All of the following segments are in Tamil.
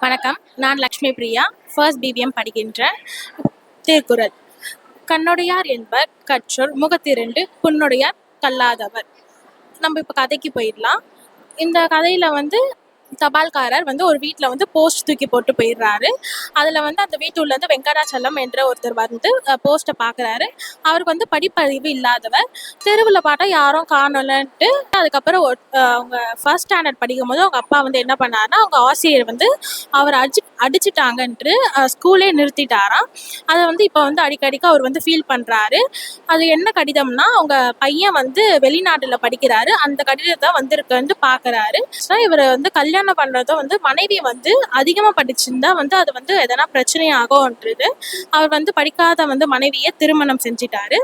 வணக்கம். நான் லக்ஷ்மி பிரியா ஃபர்ஸ்ட் பிபிஎம் படிக்கின்றேன் திருக்குறள். கண்ணுடையார் என்பர் கற்றோர் முகத்திரண்டு புண்ணுடையார் கல்லாதவர். நம்ம இப்போ கதைக்கு போயிடலாம். இந்த கதையில் வந்து தபால்காரர் வந்து ஒரு வீட்டில் வந்து போஸ்ட் தூக்கி போட்டு போயிடுறாரு. அதில் வந்து அந்த வீட்டுள்ளேருந்து வெங்கடாச்சலம் என்ற ஒருத்தர் வந்து போஸ்ட்டை பார்க்குறாரு அவருக்கு வந்து படிப்பறிவு இல்லாதவர். தெருவில் பார்த்தா யாரும் காணலன்ட்டு அதுக்கப்புறம் அவங்க ஃபர்ஸ்ட் ஸ்டாண்டர்ட் படிக்கும் போது அவங்க அப்பா வந்து என்ன பண்ணாருன்னா அவங்க ஆசிரியர் வந்து அவர் அடிச்சு அடிச்சிட்டாங்கன்ட்டு ஸ்கூலே நிறுத்திட்டாராம். அதை வந்து இப்போ வந்து அடிக்கடிக்கு அவர் வந்து ஃபீல் பண்ணுறாரு அது என்ன கடிதம்னா அவங்க பையன் வந்து வெளிநாட்டில் படிக்கிறாரு. அந்த கடிதத்தை வந்திருக்குன்ட்டு பார்க்குறாரு இவர் வந்து கல்யாணம் பண்ணுறதோ வந்து மனைவி வந்து அதிகமாக படிச்சிருந்தா வந்து அது வந்து எதனா பிரச்சனை ஆகும்ன்றது அவர் வந்து படிக்காத வந்து மனைவியை திருமணம் செஞ்சிட்டாரு.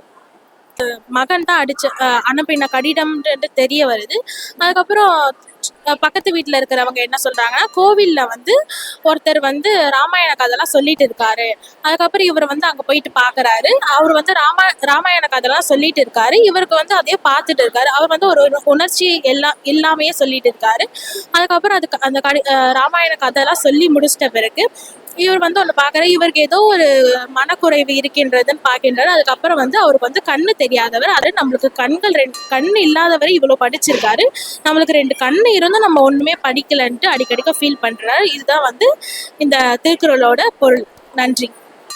மகன் தான் அடிச்சு அனுப்பின கடிடம்ன்றது தெரிய வருது. அதுக்கப்புறம் பக்கத்து வீட்டில் இருக்கிறவங்க என்ன சொல்கிறாங்கன்னா கோவிலில் வந்து ஒருத்தர் வந்து ராமாயண கதைலாம் சொல்லிட்டு இருக்காரு. அதுக்கப்புறம் இவர் வந்து அங்கே போயிட்டு பார்க்குறாரு அவர் வந்து ராமா ராமாயண கதைலாம் சொல்லிட்டு இருக்காரு. இவருக்கு வந்து அதே பார்த்துட்டு இருக்காரு. அவர் வந்து ஒரு உணர்ச்சி எல்லாம் இல்லாமையே சொல்லிட்டு இருக்காரு. அதுக்கப்புறம் அதுக்கு அந்த கடி ராமாயண கதைலாம் சொல்லி முடிச்சிட்ட பிறகு இவர் வந்து ஒன்று பார்க்குற இவருக்கு ஏதோ ஒரு மனக்குறைவு இருக்கின்றதுன்னு பார்க்கின்றாரு. அதுக்கப்புறம் வந்து அவருக்கு வந்து கண்ணு தெரியாதவர். அது நம்மளுக்கு கண்கள் ரெண்டு கண் இல்லாதவர் இவ்வளோ படிச்சிருக்காரு. நம்மளுக்கு ரெண்டு கண்ணு இருந்தும் நம்ம ஒன்றுமே படிக்கலைன்ட்டு அடிக்கடிக்க ஃபீல் பண்ணுறாரு இதுதான் வந்து இந்த திருக்குறளோட பொருள். நன்றி.